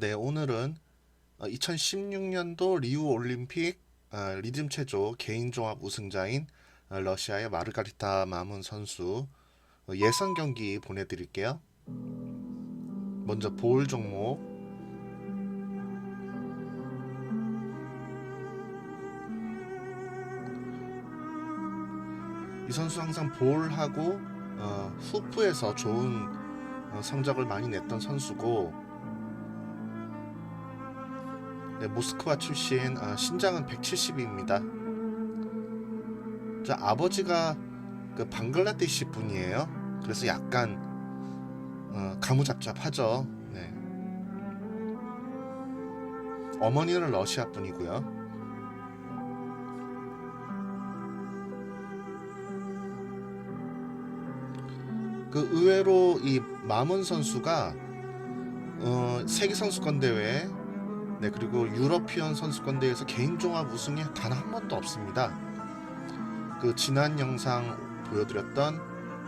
네, 오늘은 2016년도 리우 올림픽 어, 리듬 체조 개인 종합 우승자인 어, 러시아의 마르가리타 마문 선수 어, 예선 경기 보내드릴게요. 먼저 볼 종목 이 선수 항상 볼하고 어, 후프에서 좋은 어, 성적을 많이 냈던 선수고 네, 모스크바 출신 아, 신장은 170입니다. 저 아버지가 그 방글라데시 분이에요. 그래서 약간 어, 가무잡잡하죠. 네. 어머니는 러시아 분이고요. 그 의외로 이 마문 선수가 어, 세계 선수권 대회 네 그리고 유러피언 선수권 대회에서 개인 종합 우승이 단 한 번도 없습니다. 그 지난 영상 보여드렸던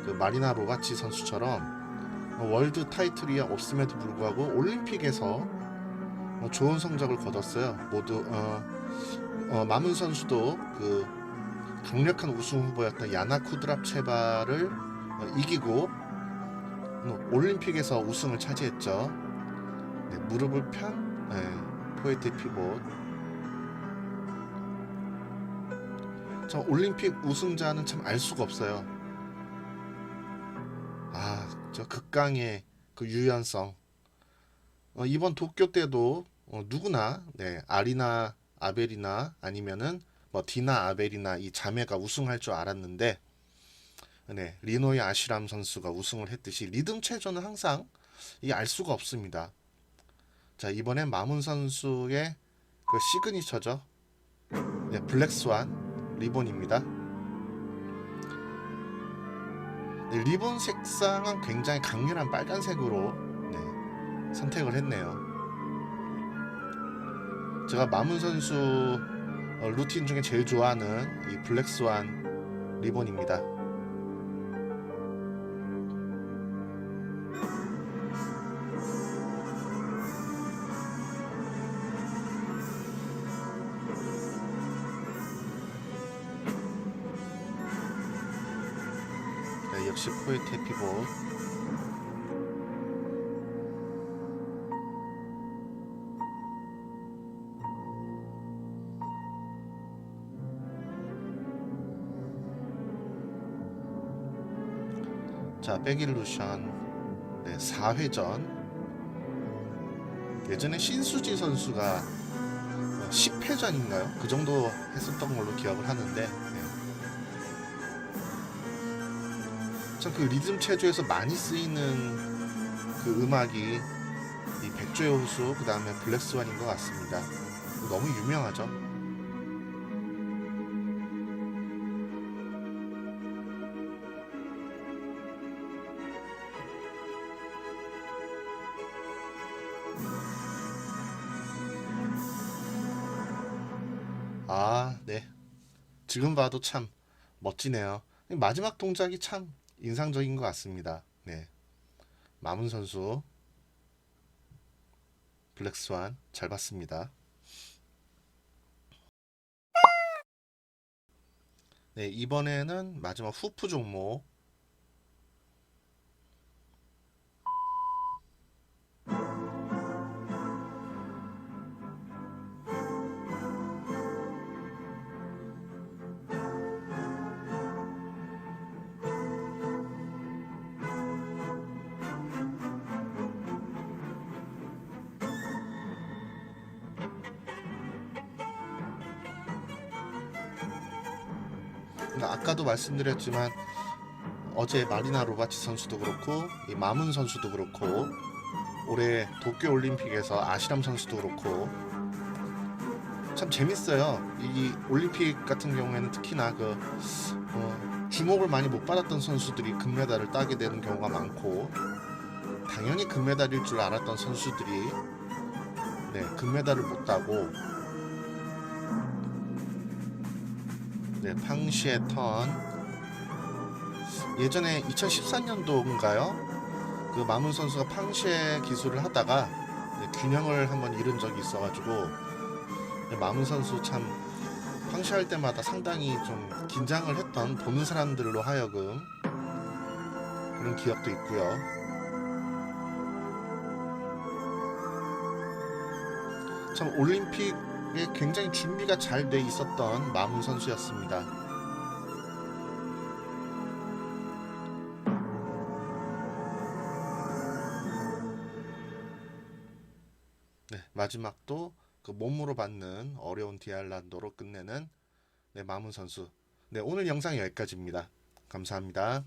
그 마리나 로바치 선수처럼 어, 월드 타이틀이 없음에도 불구하고 올림픽에서 어, 좋은 성적을 거뒀어요. 모두 어, 어, 마문 선수도 그 강력한 우승 후보였던 야나 쿠드랍체바를 어, 이기고 어, 올림픽에서 우승을 차지했죠. 네, 무릎을 편 네, 포에트 피봇. 저 올림픽 우승자는 참 알 수가 없어요. 아, 저 극강의 그 유연성. 어, 이번 도쿄 때도 어, 누구나 네, 아리나 아벨이나 아니면은 뭐 디나 아벨이나 이 자매가 우승할 줄 알았는데 네, 리노의 아시람 선수가 우승을 했듯이 리듬 체조는 항상 이 알 수가 없습니다. 자 이번엔 마문 선수의 그 시그니처죠. 네, 블랙스완 리본입니다. 네, 리본 색상은 굉장히 강렬한 빨간색으로 네, 선택을 했네요. 제가 마문 선수 어, 루틴 중에 제일 좋아하는 이 블랙스완 리본입니다. 역시 포에테 피봇. 자, 백일루션. 네, 4회전. 예전에 신수지 선수가 10회전인가요? 그 정도 했었던 걸로 기억을 하는데. 네. 참 그 리듬 체조에서 많이 쓰이는 그 음악이 이 백조의 호수 그 다음에 블랙스완인 것 같습니다. 너무 유명하죠. 아, 네. 지금 봐도 참 멋지네요. 마지막 동작이 참 인상적인 것 같습니다. 네. 마문 선수 블랙스완 잘 봤습니다. 네, 이번에는 마지막 후프 종목 아까도 말씀드렸지만 어제 마리나 로바치 선수도 그렇고 이 마문 선수도 그렇고 올해 도쿄 올림픽에서 아시람 선수도 그렇고 참 재밌어요. 이 올림픽 같은 경우에는 특히나 그 어, 주목을 많이 못 받았던 선수들이 금메달을 따게 되는 경우가 많고 당연히 금메달일 줄 알았던 선수들이 네 금메달을 못 따고 네, 팡시의 턴. 예전에 2014년도인가요? 그 마문 선수가 팡시의 기술을 하다가 네, 균형을 한번 잃은 적이 있어가지고 네, 마문 선수 참 황시할 때마다 상당히 좀 긴장을 했던 보는 사람들로 하여금 그런 기억도 있고요. 참 올림픽에 굉장히 준비가 잘 돼 있었던 마문 선수였습니다. 네, 마지막도 그 몸으로 받는 어려운 디알란도로 끝내는 네, 마문 선수. 네, 오늘 영상 여기까지입니다. 감사합니다.